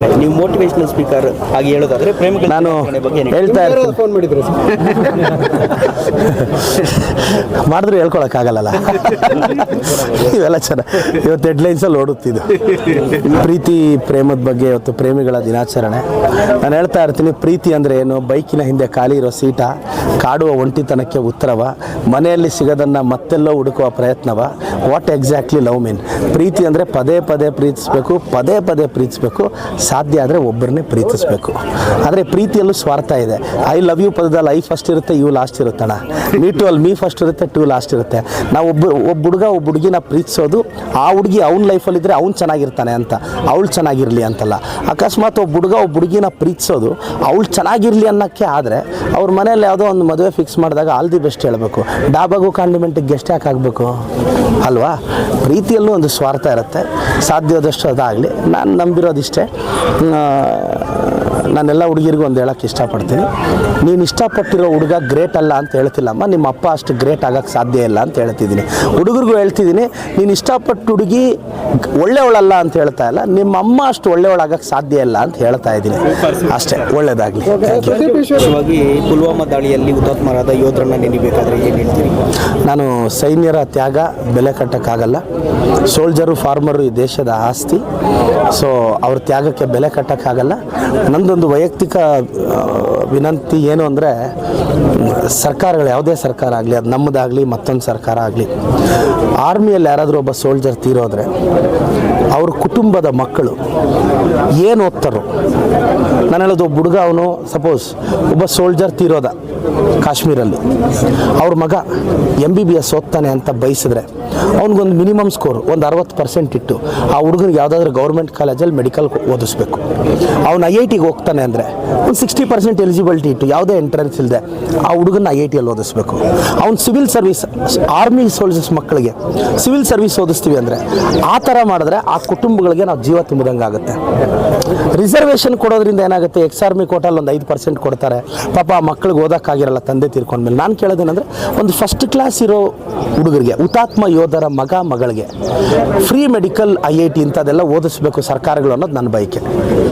ನೀವು motivational speaker ಆಗಿ ಹೇಳೋದಾದ್ರೆ ಪ್ರೇಮಿಗಳ ನಾನು ಬಗ್ಗೆ ಹೇಳ್ತಾ ಇರ್ತೀನಿ. ಫೋನ್ ಮಾಡಿದ್ರು ಮಾಡಿದ್ರೆ ಹೇಳ್ಕೊಳಕ್ಕಾಗಲ್ಲ ಇವೆಲ್ಲ ಚೆನ್ನ ಇವತ್ತು ಹೆಡ್ ಹೆಡ್ಲೈನ್ಸಲ್ಲಿ ಓಡುತ್ತಿದ್ದು ಪ್ರೀತಿ ಪ್ರೇಮದ ಬಗ್ಗೆ ಇವತ್ತು ಪ್ರೇಮಿಗಳ ದಿನಾಚರಣೆ. ನಾನು ಹೇಳ್ತಾ ಇರ್ತೀನಿ ಪ್ರೀತಿ ಅಂದ್ರೆ ಏನು? ಬೈಕಿನ ಹಿಂದೆ ಖಾಲಿ ಇರೋ ಸೀಟ ಕಾಡುವ ಒಂಟಿತನಕ್ಕೆ ಉತ್ತರವ ಮನೆಯಲ್ಲಿ ಸಿಗದನ್ನ ಮತ್ತೆಲ್ಲೋ ಹುಡುಕುವ ಪ್ರಯತ್ನವ. ವಾಟ್ ಎಕ್ಸಾಕ್ಟ್ಲಿ ಲವ್ ಮೀನ್ ಪ್ರೀತಿ ಅಂದ್ರೆ ಪದೇ ಪದೇ ಪ್ರೀತಿಸಬೇಕು ಪದೇ ಪದೇ ಪ್ರೀತಿಸಬೇಕು. ಸಾಧ್ಯ ಆದರೆ ಒಬ್ಬರನ್ನೇ ಪ್ರೀತಿಸಬೇಕು. ಆದರೆ ಪ್ರೀತಿಯಲ್ಲೂ ಸ್ವಾರ್ಥ ಇದೆ. ಐ ಲವ್ ಯು ಪದದಲ್ಲಿ ಐ ಫಸ್ಟ್ ಇರುತ್ತೆ ಯು ಲಾಸ್ಟ್ ಇರುತ್ತಣ್ಣ ಮೀ ಟು ಅಲ್ಲಿ ಮೀ ಫಸ್ಟ್ ಇರುತ್ತೆ ಟು ಲಾಸ್ಟ್ ಇರುತ್ತೆ. ನಾವು ಒಬ್ಬ ಒಬ್ಬ ಹುಡುಗ, ಒಬ್ಬ ಹುಡುಗಿನ ಪ್ರೀತಿಸೋದು ಆ ಹುಡುಗಿ ಅವ್ನ ಲೈಫಲ್ಲಿದ್ದರೆ ಅವ್ನು ಚೆನ್ನಾಗಿರ್ತಾನೆ ಅಂತ. ಅವಳು ಚೆನ್ನಾಗಿರಲಿ ಅಂತಲ್ಲ. ಅಕಸ್ಮಾತ್ ಒಬ್ಬ ಹುಡುಗ, ಒಬ್ಬ ಹುಡುಗಿನ ಪ್ರೀತಿಸೋದು ಅವಳು ಚೆನ್ನಾಗಿರಲಿ ಅನ್ನೋಕ್ಕೆ ಆದರೆ ಅವ್ರ ಮನೇಲಿ ಯಾವುದೋ ಒಂದು ಮದುವೆ ಫಿಕ್ಸ್ ಮಾಡಿದಾಗ ಆಲ್ ದಿ ಬೆಸ್ಟ್ ಹೇಳಬೇಕು. ಡಾಬಾಗೂ ಕಾಂಡಿಮೆಂಟಿಗೆ ಗೆಸ್ಟ್ ಯಾಕೆ ಆಗಬೇಕು? ಅಲ್ವಾ? ಪ್ರೀತಿಯಲ್ಲೂ ಒಂದು ಸ್ವಾರ್ಥ ಇರುತ್ತೆ. ಸಾಧ್ಯವಾದಷ್ಟು ಅದಾಗಲಿ. ನಾನು ನಂಬಿರೋದಿಷ್ಟೇ. ಆ, ನಾನೆಲ್ಲ ಹುಡುಗಿರಿಗೂ ಒಂದು ಹೇಳೋಕ್ಕೆ ಇಷ್ಟಪಡ್ತೀನಿ. ನೀನು ಇಷ್ಟಪಟ್ಟಿರೋ ಹುಡುಗ ಗ್ರೇಟ್ ಅಲ್ಲ ಅಂತ ಹೇಳ್ತಿಲ್ಲಮ್ಮ. ನಿಮ್ಮ ಅಪ್ಪ ಅಷ್ಟು ಗ್ರೇಟ್ ಆಗೋಕ್ಕೆ ಸಾಧ್ಯ ಇಲ್ಲ ಅಂತ ಹೇಳ್ತಿದ್ದೀನಿ. ಹುಡುಗರಿಗೂ ಹೇಳ್ತಿದ್ದೀನಿ ನೀನು ಇಷ್ಟಪಟ್ಟು ಹುಡುಗಿ ಒಳ್ಳೆಯವಳಲ್ಲ ಅಂತ ಹೇಳ್ತಾ ಇಲ್ಲ. ನಿಮ್ಮ ಅಮ್ಮ ಅಷ್ಟು ಒಳ್ಳೆಯವಳಾಗಕ್ಕೆ ಸಾಧ್ಯ ಇಲ್ಲ ಅಂತ ಹೇಳ್ತಾ ಇದ್ದೀನಿ. ಅಷ್ಟೇ ವಿಶೇಷವಾಗಿ ಪುಲ್ವಾಮಾ ದಾಳಿಯಲ್ಲಿ ಹುತಾತ್ಮರಾದ ಯೋಧರನ್ನ ನೆನಿಬೇಕಾದ್ರೆ ಏನು ಹೇಳ್ತೀನಿ ನಾನು ಸೈನ್ಯರ ತ್ಯಾಗ ಬೆಲೆ ಕಟ್ಟಕ್ಕಾಗಲ್ಲ. ಸೋಲ್ಜರು ಫಾರ್ಮರು ಈ ದೇಶದ ಆಸ್ತಿ. ಸೊ ಅವ್ರ ತ್ಯಾಗಕ್ಕೆ ಬೆಲೆ ಕಟ್ಟಕ್ಕಾಗಲ್ಲ. ನಂದೊಂದು ವೈಯಕ್ತಿಕ ವಿನಂತಿ ಏನು ಅಂದರೆ, ಸರ್ಕಾರಗಳು, ಯಾವುದೇ ಸರ್ಕಾರ ಆಗಲಿ, ಅದು ನಮ್ಮದಾಗಲಿ, ಮತ್ತೊಂದು ಸರ್ಕಾರ ಆಗಲಿ, ಆರ್ಮಿಯಲ್ಲಿ ಯಾರಾದರೂ ಒಬ್ಬ ಸೋಲ್ಜರ್ ತೀರೋದ್ರೆ, ಅವ್ರ ಕುಟುಂಬದ ಮಕ್ಕಳು ಏನು ಓದ್ತಾರೋ, ನಾನು ಹೇಳೋದು ಒಬ್ಬ ಹುಡುಗ ಅವನು ಸಪೋಸ್ ಒಬ್ಬ ಸೋಲ್ಜರ್ ತೀರೋದ ಕಾಶ್ಮೀರಲ್ಲಿ, ಅವ್ರ ಮಗ ಎಂ ಬಿ ಬಿ ಎಸ್ ಓದ್ತಾನೆ ಅಂತ ಬಯಸಿದ್ರೆ ಅವ್ನಿಗೊಂದು ಮಿನಿಮಮ್ ಸ್ಕೋರ್, ಒಂದು ಅರವತ್ತು ಪರ್ಸೆಂಟ್ ಇಟ್ಟು ಆ ಹುಡುಗನಿಗೆ ಯಾವುದಾದ್ರೂ ಗೌರ್ಮೆಂಟ್ ಕಾಲೇಜಲ್ಲಿ ಮೆಡಿಕಲ್ ಓದಿಸ್ಬೇಕು. ಅವ್ನು ಐ ಐ ಟಿಗೆ ಹೋಗ್ತಾನೆ ಅಂದರೆ ಒಂದು ಸಿಕ್ಸ್ಟಿ ಪರ್ಸೆಂಟ್ ಎಲಿಜಿಬಿಲಿಟಿ ಇಟ್ಟು ಯಾವುದೇ ಎಂಟ್ರೆನ್ಸ್ ಇಲ್ಲದೆ ಆ ಹುಡುಗನ ಐ ಐ ಟಿಯಲ್ಲಿ ಓದಿಸ್ಬೇಕು. ಅವ್ನು ಸಿವಿಲ್ ಸರ್ವಿಸ್, ಆರ್ಮಿ ಸೋಲ್ಜರ್ಸ್ ಮಕ್ಕಳಿಗೆ ಸಿವಿಲ್ ಸರ್ವಿಸ್ ಓದಿಸ್ತೀವಿ ಅಂದರೆ ಆ ಥರ ಮಾಡಿದ್ರೆ ಆ ಕುಟುಂಬಗಳಿಗೆ ನಾವು ಜೀವ ತುಂಬಿದಂಗೆ ಆಗುತ್ತೆ ರಿಸರ್ವೇಷನ್ ಕೊಡೋದ್ರಿಂದ ಏನಾಗುತ್ತೆ ಎಕ್ಸ್ ಆರ್ಮಿ ಕೋಟಲ್ಲಿ ಒಂದು ಐದು ಪರ್ಸೆಂಟ್ ಕೊಡ್ತಾರೆ. ಪಾಪ ಮಕ್ಳಿಗೆ ಓದೋಕ್ಕಾಗಿರಲ್ಲ, ತಂದೆ ತೀರ್ಕೊಂಡ್ಮೇಲೆ ನಾನು ಕೇಳೋದೇನೆಂದರೆ, ಒಂದು ಫಸ್ಟ್ ಕ್ಲಾಸ್ ಇರೋ ಹುಡುಗರಿಗೆ, ಹುತಾತ್ಮ ಯೋಧರ ಮಗ ಮಗಳಿಗೆ free medical I I T ಇಂಥದ್ದೆಲ್ಲ ಓದಿಸ್ಬೇಕು ಸರ್ಕಾರಗಳು ಅನ್ನೋದು ನನ್ನ ಬಯಕೆ.